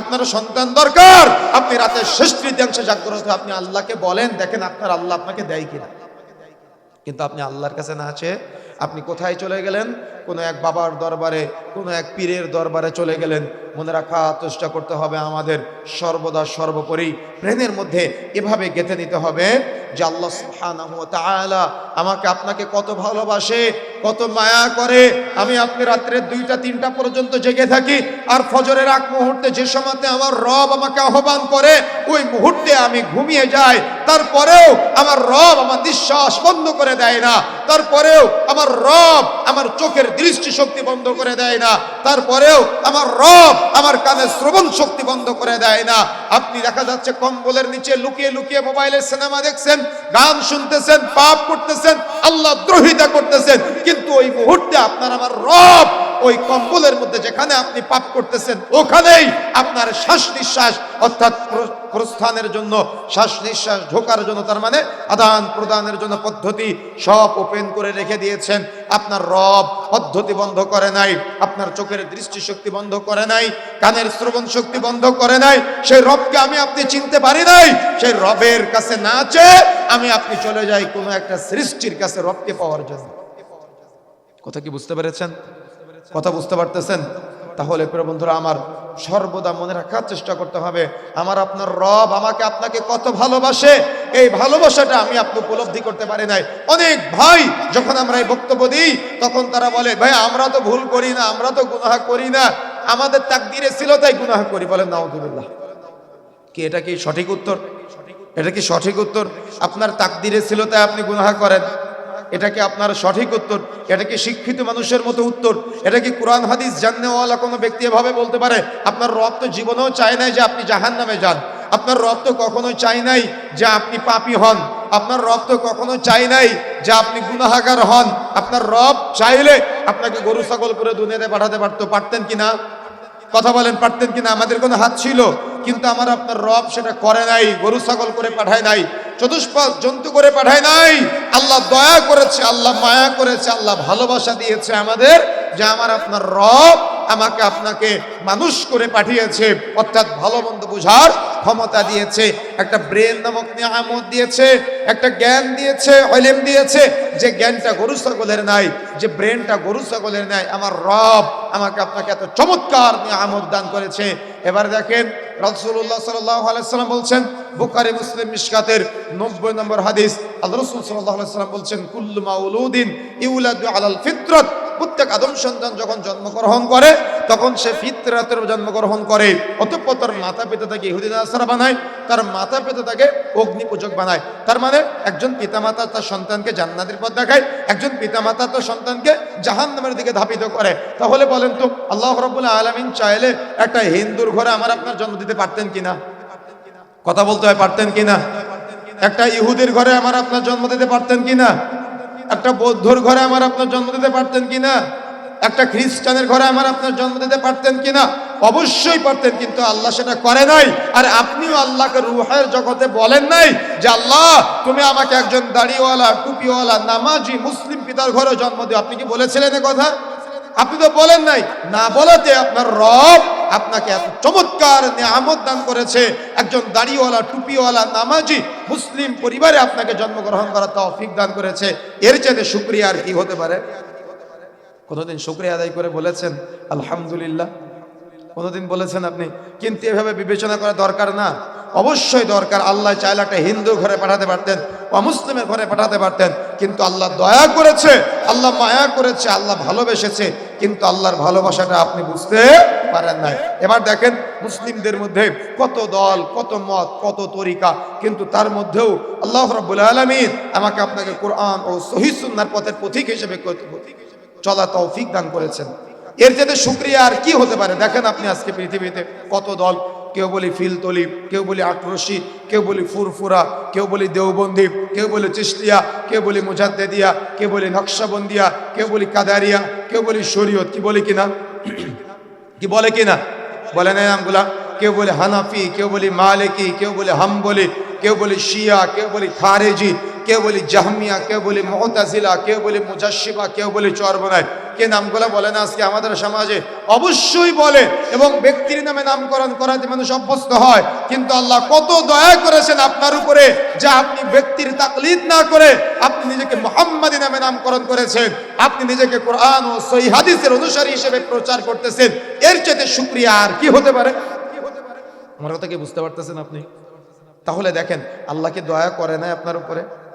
আপনার সন্তান দরকার। আপনি রাতের শেষ তৃতীয়াংশে জাগ্রত আপনি আল্লাহকে বলেন, দেখেন আপনার আল্লাহ আপনাকে দেয় কিনা। কিন্তু আপনি আল্লাহর কাছে না আছে আপনি কোথায় চলে গেলেন? কোনো এক বাবার দরবারে, কোনো এক পীরের দরবারে চলে গেলেন। মনে রাখা, চেষ্টা করতে হবে আমাদের সর্বদা সর্বোপরি ব্রেনের মধ্যে এভাবে গেঁথে নিতে হবে যে আল্লাহ আমাকে আপনাকে কত ভালোবাসে কত মায়া করে আমি আপনি রাত্রে দুইটা, তিনটা পর্যন্ত জেগে থাকি আর ফজরের আগ মুহূর্তে যে সময়তে আমার রব আমাকে আহ্বান করে, ওই মুহূর্তে আমি ঘুমিয়ে যাই। তারপরেও আমার রব আমার নিঃশ্বাস বন্ধ করে দেয় না। তারপরেও আমার রব আমার চোখের দৃষ্টি শক্তি বন্ধ করে দেয় না। তারপরেও আমার রব আমার কানের শ্রবণ শক্তি বন্ধ করে দেয় না। আপনি দেখা যাচ্ছে কম্বলের নিচে লুকিয়ে লুকিয়ে মোবাইলের সিনেমা দেখছেন, গান শুনতেছেন, পাপ করতেছেন, আল্লাহ দ্রোহিতা করতেছেন, কিন্তু ওই মুহূর্তে আপনার আমার রব ওই কম্বলের মধ্যে যেখানে আপনি পাপ করতেছেন, ওখানেই আপনার শ্বাস নিঃশ্বাস অর্থাৎ প্রস্থানের জন্য শ্বাস নিঃশ্বাস ঢোকার জন্য, তার মানে আদান প্রদানের জন্য পদ্ধতি সব ওপেন করে রেখে দিয়েছেন। আপনার রব পদ্ধতি বন্ধ করে নাই, আপনার চোখের দৃষ্টিশক্তি বন্ধ করে নাই, কানের শ্রবণ শক্তি বন্ধ করে নাই, সেই রবকে আমি আপনি চিনতে পারি নাই, সেই রবের কাছে না চেয়ে আমি আপনি চলে যাই কোনো একটা সৃষ্টির কাছে রবকে পাওয়ার জন্য। কথা কি বুঝতে পেরেছেন? কথা বুঝতে পারতেছেন? তাহলে প্রিয় বন্ধুরা, আমার সর্বদা মনে রাখার চেষ্টা করতে হবে। আমার আপনার রব আমাকে আপনাকে কত ভালোবাসে, এই ভালোবাসাটা আমি আপনি উপলব্ধি করতে পারি নাই। অনেক ভাই যখন আমরা এই বক্তব্য দিই, তখন তারা বলে, ভাই, আমরা তো ভুল করি না, আমরা তো গুনাহ করি না। আমাদের তাকদিরে ছিল, তাই গুনাহ করি। বলেন নাউদুবিল্লাহ কি এটা কি সঠিক উত্তর? এটা কি সঠিক উত্তর? আপনার তাকদিরে ছিল, তাই আপনি গুনাহ করেন। এটা কি আপনার সঠিক উত্তর? এটা কি শিক্ষিত মানুষের মতো উত্তর? এটা কি কোরআন, হাদিস জাননেওয়ালা কোনো ব্যক্তি এভাবে বলতে পারে? আপনার রব তো জীবনেও চায় নাই যে আপনি জাহান নামে যান। আপনার রব তো কখনো চাই নাই যে আপনি পাপি হন। আপনার রব তো কখনো চাই নাই যে আপনি গুনাহাগার হন। আপনার রব চাইলে আপনাকে গরু, ছাগল করে দুনিয়াতে পাঠাতে পারতো। পারতেন কি না? কথা বলেন, পারতেন কিনা আমাদের কোনো হাত ছিল, কিন্তু আমার আপনার রব সেটা করে নাই, গরু, ছাগল করে পাঠায় নাই। চতুষ্পাদ জন্তু করে পাঠায় নাই। আল্লাহ দয়া করেছে, আল্লাহ মায়া করেছে, আল্লাহ ভালোবাসা দিয়েছে আমাদের যে আমার আপনার রব আমাকে আপনাকে মানুষ করে পাঠিয়েছে, অর্থাৎ ভালো মন্দ বুঝার ক্ষমতা দিয়েছে, একটা ব্রেন নামক নিয়ামত দিয়েছে, একটা জ্ঞান দিয়েছে, অলেম দিয়েছে, যে জ্ঞানটা গরু ছাগলের নাই, যে ব্রেনটা গরু ছাগলের নাই, আমার রব আমাকে আপনাকে এত চমৎকার নিয়ামত দান করেছে। এবার দেখেন রসুল্লাহ সাল্লাম বলছেন বুখারি, মুসলিম মিশকাতের নব্বই নম্বর হাদিস। আল্লাহ রসুল সাল্লাম বলছেন, কুল্লু মাউলুদ্দিন ইউলাদু আলাল ফিতরত। প্রত্যেক আদম সন্তান যখন জন্মগ্রহণ করে, তখন সে ফিতরাতের জন্মগ্রহণ করে। অতঃপর তার মাতা পিতা তাকে ইহুদিন আসারা বানায়, তার মাতা পিতা তাকে অগ্নি পূজক বানায়। তার মানে একজন পিতামাতা তার সন্তানকে জান্নাতের পথ দেখায়, একজন পিতামাতা তার সন্তানকে জাহান্নামের দিকে ধাপিত করে। তাহলে বলেন তো, আল্লাহ রব্বুল আলমিন চাইলে একটা হিন্দুর ঘরে আমার আপনার জন্ম দিতে পারতেন কিনা? কথা বলতে হয়, পারতেন কিনা একটা ইহুদির ঘরে আমার আপনার জন্ম দিতে পারতেন কিনা একটা বৌদ্ধর ঘরে আমার আপনার জন্ম দিতে পারতেন কিনা একটা খ্রিস্টানের ঘরে আমার আপনার জন্ম দিতে পারতেন কিনা অবশ্যই পারতেন, কিন্তু আল্লাহ সেটা করে নাই। আর আপনিও আল্লাহকে রুহের জগতে বলেন নাই যে, আল্লাহ, তুমি আমাকে একজন দাড়িওয়ালা, টুপিওয়ালা, নামাজি, মুসলিম পিতার ঘরে জন্ম দিও। আপনি কি বলেছিলেন কথা? আপনি তো বলেন নাই। না বলাতে আপনার রব আপনাকে এত চমৎকার নিয়ামত দান করেছে। একজন দাড়িওয়ালা, টুপিওয়ালা, নামাজি, মুসলিম পরিবারে আপনাকে জন্মগ্রহণ করা তৌফিক দান করেছে। এর চাইতে শুক্রিয়া আর কি হতে পারে? কোনোদিন শুক্রিয়া আদায় করে বলেছেন, আলহামদুলিল্লাহ কোনোদিন বলেছেন আপনি? কিন্তু এভাবে বিবেচনা করা দরকার না। অবশ্যই দরকার, আল্লাহ চাইলে একটা হিন্দু ঘরে পাঠাতে পারতেন অমুসলিমের ঘরে পাঠাতে পারতেন, কিন্তু আল্লাহ দয়া করেছে, আল্লাহ মায়া করেছে, আল্লাহ ভালোবেসেছে, কিন্তু আল্লাহর ভালোবাসাটা আপনি বুঝতে পারেন নাই। এবার দেখেন মুসলিমদের মধ্যে কত দল, কত মত, কত তরিকা, কিন্তু তার মধ্যেও আল্লাহ রব্বুল আলমিন আমাকে আপনাকে কোরআন ও সহিসুন্নার পথের পথিক হিসেবে চলা তৌফিক দান করেছেন। এর যাতে শুক্রিয়া আর কি হতে পারে? দেখেন আপনি আজকে পৃথিবীতে কত দল কেউ বলি ফিলতলি কেউ বলি আটরশি কেউ বলি ফুরফুরা কেউ বলি দেওবন্দি কেউ বলি চিস্তিয়া কেউ বলি মুজাদ্দেদিয়া কেউ বলি নকশাবন্দিয়া কেউ বলি কাদারিয়া কেউ বলি শরীয়ত কি বলি কিনা কি বলে কিনা বলে না নামগুলা কেউ বলে হানাফি কেউ বলি মালিকি কেউ বলে হাম্বলি কেউ বলি শিয়া কেউ বলি খারেজি কেউ বলি জাহমিয়া, কেউ বলি মহতাজিলা কেউ বলি মুজাসিবা কেউ বলি চরবনায় কে নামগুলো বলে না আজকে আমাদের সমাজে? অবশ্যই বলে এবং ব্যক্তির নামে নামকরণ করাতে মানুষ অভ্যস্ত হয়। কিন্তু আল্লাহ কত দয়া করেছেন আপনার উপরে যে আপনি ব্যক্তির তাকলিদ না করে আপনি নিজেকে মোহাম্মদী নামে নামকরণ করেছেন। আপনি নিজেকে কোরআন ও সহি হাদিসের অনুসারী হিসেবে প্রচার করতেছেন। এর চাইতে শুক্রিয়া আর কি হতে পারে? আমার কথা কি বুঝতে পারতেছেন আপনি? তাহলে দেখেন আল্লাহকে দয়া করে না আপনার উপরে?